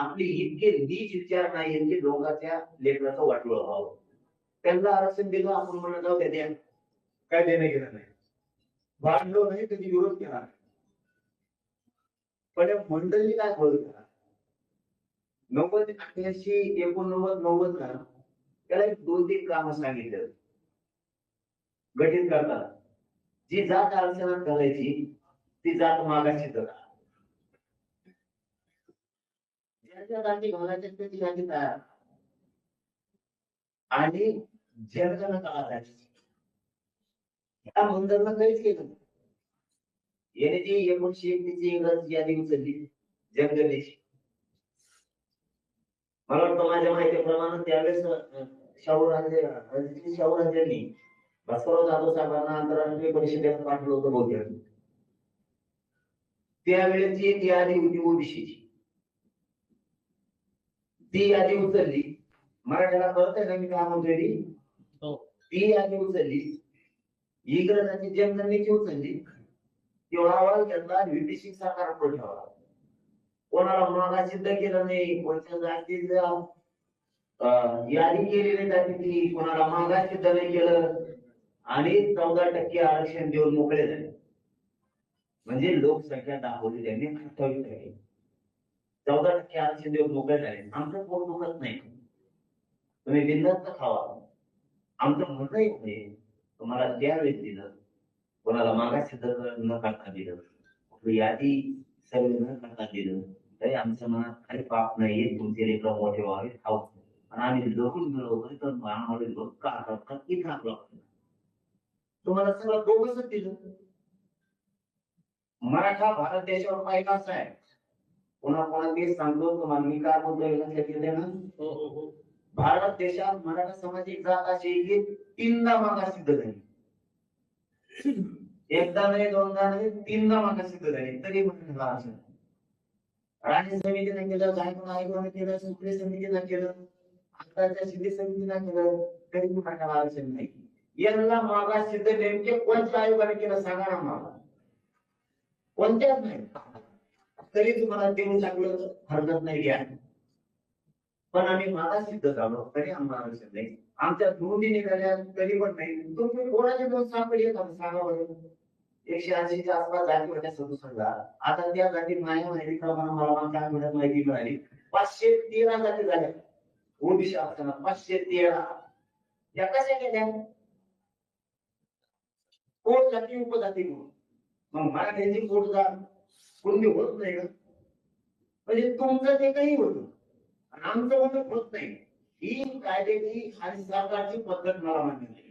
आपली इतके नीच विचार नाही की लोकांच्या लेकराचं वाटलं व्हावं त्यांना आरक्षण दिलं आपण म्हणत जाऊ द्या काय देणं घेणं नाही. भांडलो नाही त्यांनी विरोध केला पण या मंडळी काय बोलत नव्वद अठ्याऐंशी एकोणनव्वद नव्वद ना त्याला एक दोन तीन काम सांगितलं. गठीत करताना जी जात अडचणात घालायची ती जात मागाशी करा आणि जनगण काळात या काहीच केलं याने जी एकोणीशे एकतीसची इंग्रज यादी उचलली जनगणनेची मला वाटतं माझ्या माहितीप्रमाणे त्यावेळेस शाहू राजे शाहू राजांनी भास्करराव जाधव साहेबांना आंतरराष्ट्रीय परिषदेत पाठवलं होतं बहुतेक त्यावेळेची ती यादी होती ओबीसीची ती यादी उचलली. मराठ्याला कळतंय ना मी काय म्हणतोय ती? हो. ती यादी उचलली. इंग्रजांची जनगणनेची उचलली. तेवढा अहवाल घेतला ब्रिटिश सरकारकडे ठेवला. कोणाला मागा सिद्ध केलं नाही कोणत्या जातीचा अं, यादी केली नाही जातीची कोणाला मागा सिद्ध नाही केलं. आणि चौदा टक्के आरक्षण देऊन मोकळे झाले. म्हणजे लोकसंख्या दाखवली त्यांनी. अठ्ठावीस टक्के चौदा टक्के आरक्षण देऊन मोकळे झाले. आमचं पोट दुखत नाही. तुम्ही बिंदास्त खावा. आमचं म्हणणं एक नाही तुम्हाला त्यावेळेस दिलं कोणाला मागास दर न करता दिलं. कुठली यादी सर्व न करता दिलं. तरी आमच्या मनात काही पाप नाहीये. तुमचे लेकर मोठे व्हावे खाऊ पण आम्ही दोघून मिळवतो तर आम्हाला लोक का करतात की तुम्हाला सगळं दोघच दिलं. मराठा भारत देशावर पाहिला असा आहे पुन्हा पुन्हा तेच सांगतो तुम्हाला मी काय बोलतोय लक्षात येते ना? हो हो हो. भारत देशात मराठा समाज एक जात अशी की तीनदा मागास सिद्ध झाली. एकदा नाही दोनदा नाही तीनदा मागास सिद्ध झाली. तरी मराठा आरक्षण राज्य समितीने केलं गायकवाड आयोगाने केलं सुप्रीम समितीनं केलं आताच्या सिद्धी समितीनं केलं तरी मराठा आरक्षण नाही. यांना मागास सिद्ध नेमके कोणत्या आयोगाने केलं सांगा ना मला. कोणत्याच नाही. तरी तुम्हाला देऊन टाकलं हरकत नाही घ्या पण आम्ही मला सिद्ध झालो तरी आम्हाला सिद्ध नाही. आमच्या दोन्ही निघाल्या तरी पण नाही. तुम्ही कोणाचे दोन सापड येत सांगा बरं. एकशे ऐंशीच्या आसपास जाती होत्या सदुसष्टला आता त्या जाती माझ्या माहितीप्रमाणे मला मागच्या आठवड्यात माहिती मिळाली. पाचशे तेरा जाती झाल्या. ओडिशा असताना पाचशे तेरा. या कशा गेल्या? कोण जाती उपजाती म्हणून. मग मराठ्यांची पोट जात कोणी होत नाही का म्हणजे तुमचं ते काही होतं आणि आमचं होत नाही. ही कायद्याची आणि सरकारची पद्धत मला मान्य नाही.